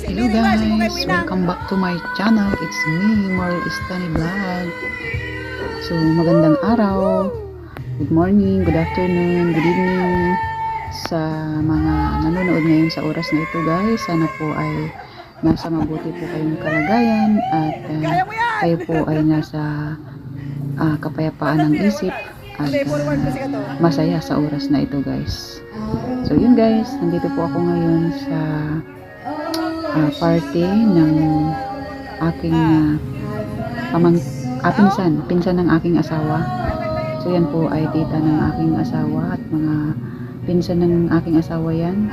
Hello guys, welcome back to my channel. It's me, Marl Istani Vlog. So, magandang araw. Good morning, good afternoon, good evening sa mga nanonood ngayon sa oras na ito guys. Sana po ay nasa mabuti po kayong kalagayan at uh, kayo po ay nasa ah, kapayapaan ng isip at to. masaya sa oras na ito guys. So yun guys, nandito po ako ngayon sa ah, party ng aking uh, pamang ah, pinsan, pinsan ng aking asawa. So yan po ay tita ng aking asawa at mga pinsan ng aking asawa yan.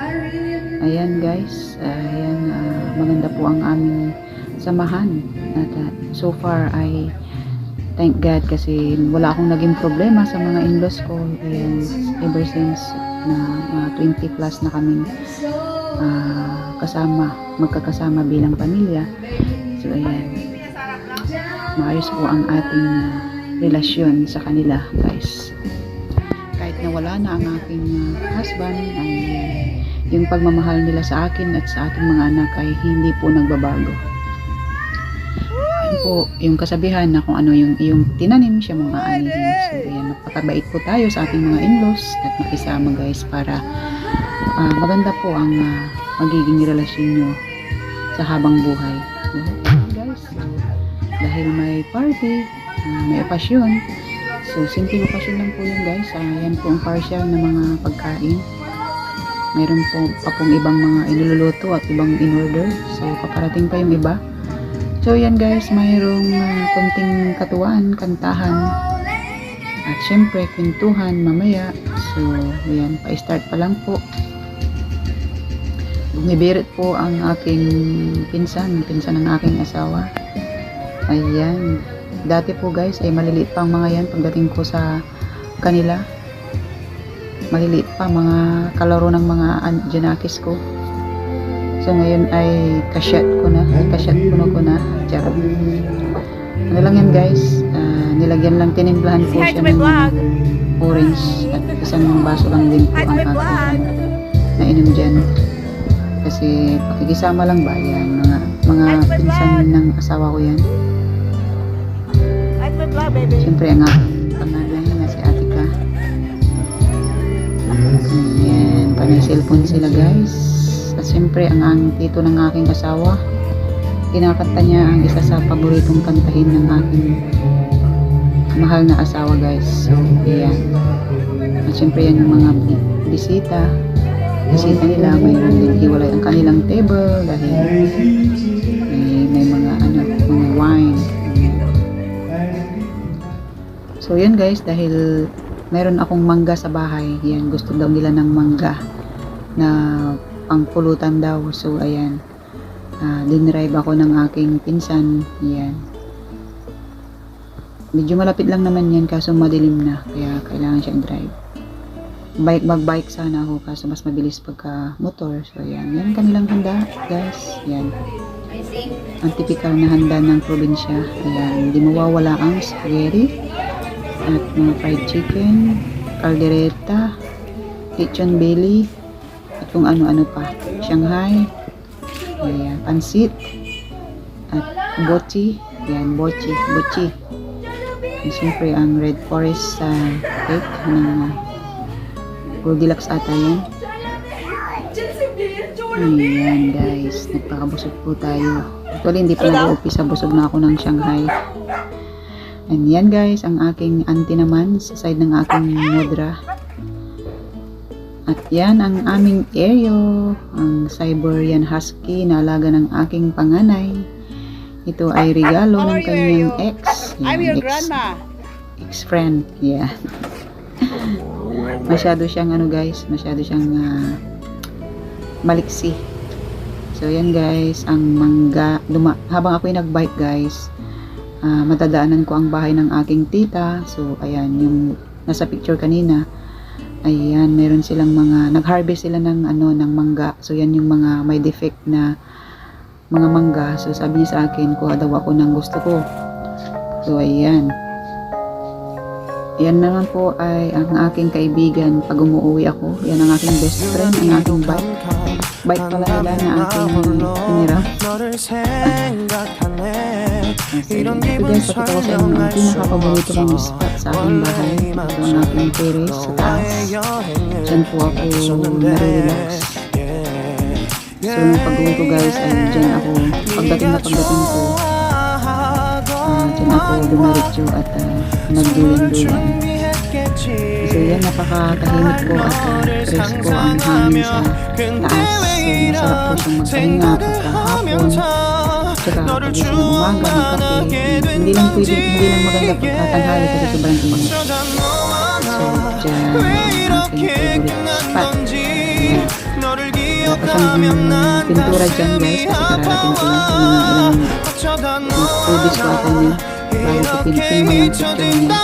Ayan guys, ayan ah, maganda po ang aming samahan. At ah, so far ay thank God kasi wala akong naging problema sa mga in-laws ko. Ayan, ever since na mga 20 plus na kaming ah, kasama, magkakasama bilang pamilya. So ayan, maayos po ang ating ah, relasyon sa kanila guys. Kahit na wala na ang aking ah, husband, ay yung pagmamahal nila sa akin at sa aking mga anak ay hindi po nagbabago. Yun po, yung kasabihan na kung ano yung iyong tinanim siya mga anihin. So, ayan, magpakabait po tayo sa ating mga in-laws at makisama guys para ah, maganda po ang ah, magiging relasyon nyo sa habang buhay. So, guys, dahil may party, ah, may pasyon, so simple pasyon lang po yun guys. Ah, yan po ang partial na mga pagkain. Mayroon po pa pong ibang mga iniluluto at ibang in-order. So, paparating pa yung iba. So, yan guys, mayroong uh, konting katuwaan, kantahan, at syempre, kwentuhan mamaya. So, yan, pa-start pa lang po. Bumibirit po ang aking pinsan, pinsan ng aking asawa. Ayan. Dati po guys, ay maliliit pa ang mga yan pagdating ko sa kanila. Maliliit pa mga kalaro ng mga an- Janakis ko. So ngayon ay kasyat ko na, kasyat ko na ko na. Charot. Ano lang yan guys, ah, nilagyan lang, tinimplahan po siya ng orange at isang baso lang din po ang aking nainom dyan. Kasi pakikisama lang ba yan, mga, mga pinsan ng asawa ko yan. Siyempre ang panganay na si Atika. Ayan, panay cellphone sila guys. At siyempre ang ang tito ng aking asawa. Kinakanta niya ang isa sa paboritong kantahin ng aking mahal na asawa guys. So, ayan. At siyempre yan yung mga bi- bisita. Bisita nila, mayroon din hiwalay ang kanilang table dahil may, may mga ano, mga wine. So yun guys, dahil meron akong mangga sa bahay, yan, gusto daw nila ng mangga na pangpulutan daw. So ayan, uh, dinrive ako ng aking pinsan, yan. Medyo malapit lang naman yan kaso madilim na, kaya kailangan siyang drive. Bike, magbike sana ako kaso mas mabilis pagka motor. So ayan, yan kanilang handa guys, yan. Ang typical na handa ng probinsya. Ayan, hindi mawawala ang spaghetti at mga fried chicken, caldereta, lechon belly, at kung ano-ano pa. Shanghai, ayan, pansit, at bochi, ayan, bochi, bochi. And ang red forest sa cake ng uh, Goldilocks ata yan. Ayan guys, nagpakabusog po tayo. Actually, hindi pa nag-uumpisa, busog na ako ng Shanghai. And yan guys, ang aking auntie naman sa side ng aking modra. At yan ang aming Aereo, ang Siberian Husky na alaga ng aking panganay. Ito ay regalo ng kanyang ex. I'm your ex- grandma. ex-friend. Yeah. Masyado siyang ano guys, masyado siyang ah, maliksi. So yan guys, ang mangga, duma, habang ako'y nagbike guys, ah, matadaanan ko ang bahay ng aking tita. So ayan, yung nasa picture kanina, ayan, meron silang mga, nag-harvest sila ng ano, ng mangga. So yan yung mga may defect na mga mangga. So sabi niya sa akin, kuha daw ako ng gusto ko. So ayan, yan naman po ay ang aking kaibigan pag umuwi ako. Yan ang aking best friend, ang aking bike. Bike pala nila na aking tinira. Ito din pakita ko sa inyo ang pinakapaborito kong spot sa aking bahay. Ito ang aking terrace sa taas. Diyan po ako na-relax. So, pag-uwi ko guys, ay dyan ako. Pagdating na pagdating ko, ah, dyan ako dumiretso at uh, nagduyan-duyan. So, yan, napakatahimik po at uh, presko ang hangin sa taas. So, masarap po siyang magpahinga pagkahapon. Tsaka pag ng umaga, magkape. Hindi lang pwede, hindi lang maganda pagkatanghali kasi sobrang init. So, dyan ang favorite spot. Ayan. Pintura dyan guys ko kung pubis ko ata niya bago ko pinipin yung picture niya.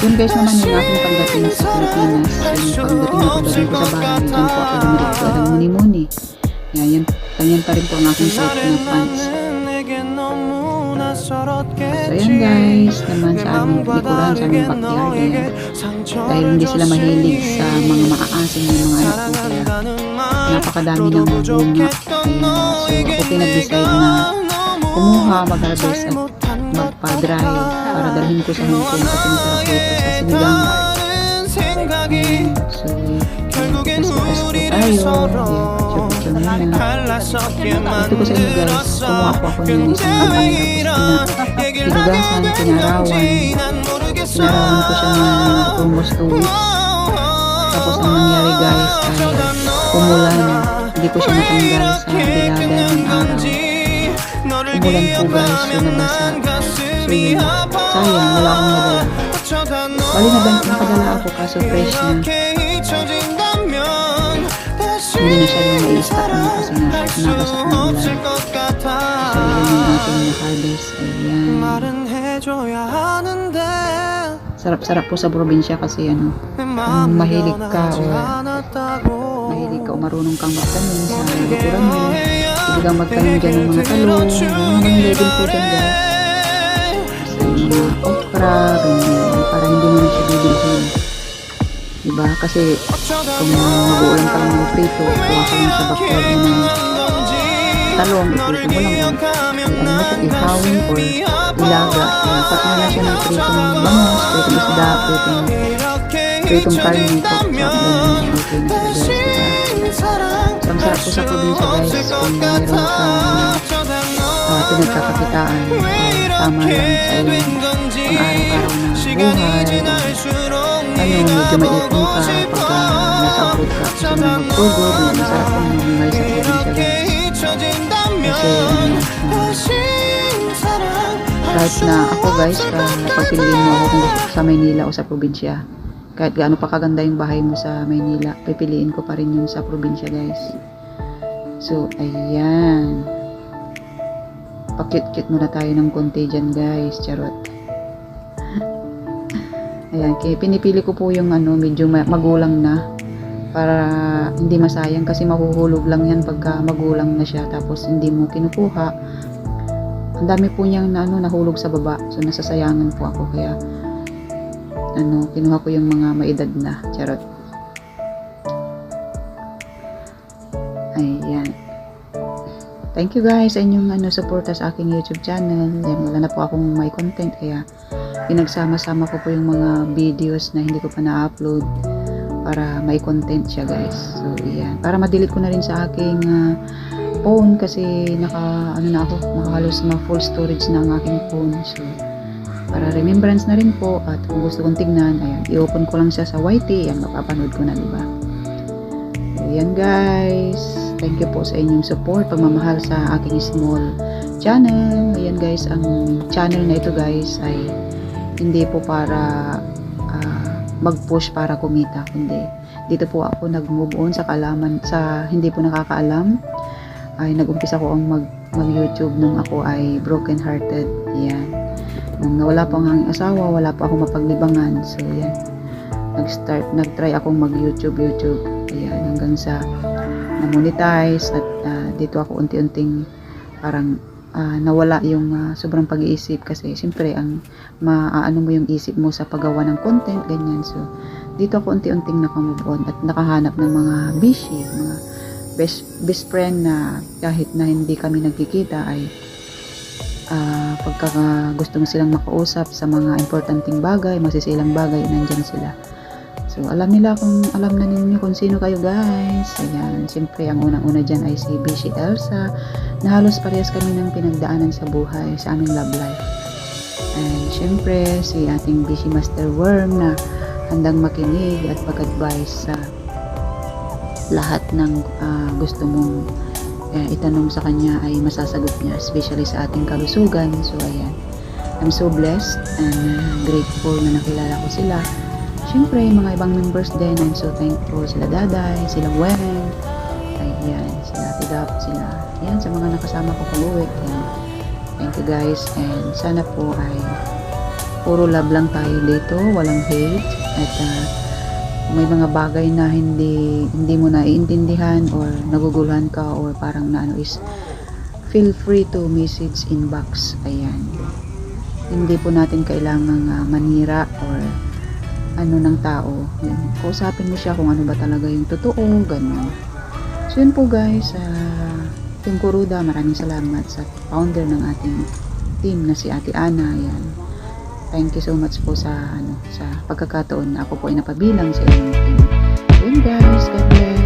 Yun guys naman yung aking pagdating sa Pilipinas. Yung pagdating na pagdating ko sa bahay, dyan po ako dumiretso ng muni-muni. Yan, yan, ganyan pa rin po ang aking suot na pants. So yan guys, naman sa aming likuran, sa aming backyard yan. Dahil hindi sila mahilig sa mga maaasim ng mga anak ko kaya napakadami ng mga bunga. Kaya, so ako pinag-decide na kumuha, mag-harvest at magpa-dry para dalhin ko sa Hong Kong kasi masarap dito sa sinigang. Ayan, so, Pasko Pasko tayo. Ayan, picture-picture muna. Ito ko sa inyo guys, kumuha po ako ng isang gabi tapos pina, pinugasan, pinarawan. Pinarawan ko siya na almost 2 weeks. Tapos ang nangyari guys ay umulan. Hindi ko siya natanggal sa dilaga ng araw. Umulan po guys, so nabasa. So yun, sayang, wala akong nadala. Bali na bank napadala ako kaso fresh na. Hindi na siya yung nai-stop na kasi nakasak na ulan. So yun yung ating na-harvest. Ayan. Sarap-sarap po sa probinsya kasi ano, um, mahilig ka o mahilig ka o marunong kang magtanim sa lukuran mo. Pwede kang magtanim dyan ng mga talong. Ang mga din po dyan dyan. Sa mga okra, ganyan. Diba? Kasi kung mag-uulang ka lang ng prito, kuha ka lang sa backyard ng talong, iprito mo lang. Ano mo siya, ihawin or ilaga. Cut mo na siya ng pritong bangus, pritong isda, pritong pritong karne, pork chop, ganyan. Na siya guys. Diba? So, ang sarap po sa probinsya guys kung mayroon kang uh, pinagkakakitaan o tama lang sa iyong pang araw-araw na buhay. Ano, medyo maipon ka pagka nasa abroad ka. Gusto mo na magpugod, masarap po mamimay sa probinsya guys. Kasi kahit na ako guys, uh, pagpiliin mo ako kung gusto sa Maynila o sa probinsya. Kahit gaano pa kaganda yung bahay mo sa Maynila, pipiliin ko pa rin yung sa probinsya guys. So, ayan. Pakit-kit muna tayo ng konti dyan guys, charot. Ayan, kaya pinipili ko po yung ano, medyo ma- magulang na para hindi masayang kasi mahuhulog lang yan pagka magulang na siya tapos hindi mo kinukuha. Ang dami po niyang na, ano, nahulog sa baba. So nasasayangan po ako. Kaya ano, kinuha ko yung mga maedad na. Charot. Ayan. Thank you guys sa inyong ano, suporta sa aking youtube channel. Yan, wala na po akong may content. Kaya pinagsama-sama ko po yung mga videos na hindi ko pa na-upload para may content siya guys. So yan para ma-delete ko na rin sa aking ah, phone kasi naka ano na ako nakahalos na full storage na ang aking phone. So para remembrance na rin po at kung gusto kong tignan ayan i-open ko lang siya sa YT yan mapapanood ko na diba so yan guys. Thank you po sa inyong support pagmamahal sa aking small channel. Ayan guys ang channel na ito guys ay hindi po para ah, mag-push para kumita kundi dito po ako nag-move on sa kalaman sa hindi po nakakaalam. Ay nag-umpisa ko ang mag mag YouTube nung ako ay broken hearted yan. Nung nawala pa ang asawa wala pa akong mapaglibangan. So yan. Nag-start nag-try akong mag YouTube. Ayan hanggang sa na-monetize at ah, dito ako unti-unting parang ah, nawala yung ah, sobrang pag-iisip kasi siyempre ang maaano mo yung isip mo sa paggawa ng content ganyan so dito ako unti-unting nakamove on at nakahanap ng mga bishi mga best, best friend na kahit na hindi kami nagkikita ay ah, pagka gusto mo silang makausap sa mga importanteng bagay, masisilang bagay, nandyan sila. So, alam nila kung, alam na ninyo kung sino kayo guys. Ayan, siyempre ang unang-una dyan ay si Bishi Elsa na halos parehas kami ng pinagdaanan sa buhay, sa aming love life. And syempre, si ating Bishi Master Worm na handang makinig at mag-advise sa lahat ng ah, gusto mong eh, itanong sa kanya ay masasagot niya, especially sa ating kalusugan. So, ayan. I'm so blessed and uh, grateful na nakilala ko sila. Syempre, yung mga ibang members din, I'm so thankful. Sila Daday, sila Wen, ayan, sila Tigap, sila, ayan, sa mga nakasama ko pag-uwi. Ayan. Thank you guys. And sana po ay puro love lang tayo dito, walang hate. At kung may mga bagay na hindi hindi mo naiintindihan or naguguluhan ka or parang na ano is feel free to message inbox. Ayan. Hindi po natin kailangang ah, manira or ano ng tao Yan. kausapin mo siya kung ano ba talaga yung totoo ganun so yun po guys ah Team Kuruda maraming salamat sa founder ng ating team na si Ate Ana yan thank you so much po sa ano sa pagkakataon na ako po ay napabilang sa inyong team. So yun guys, God bless.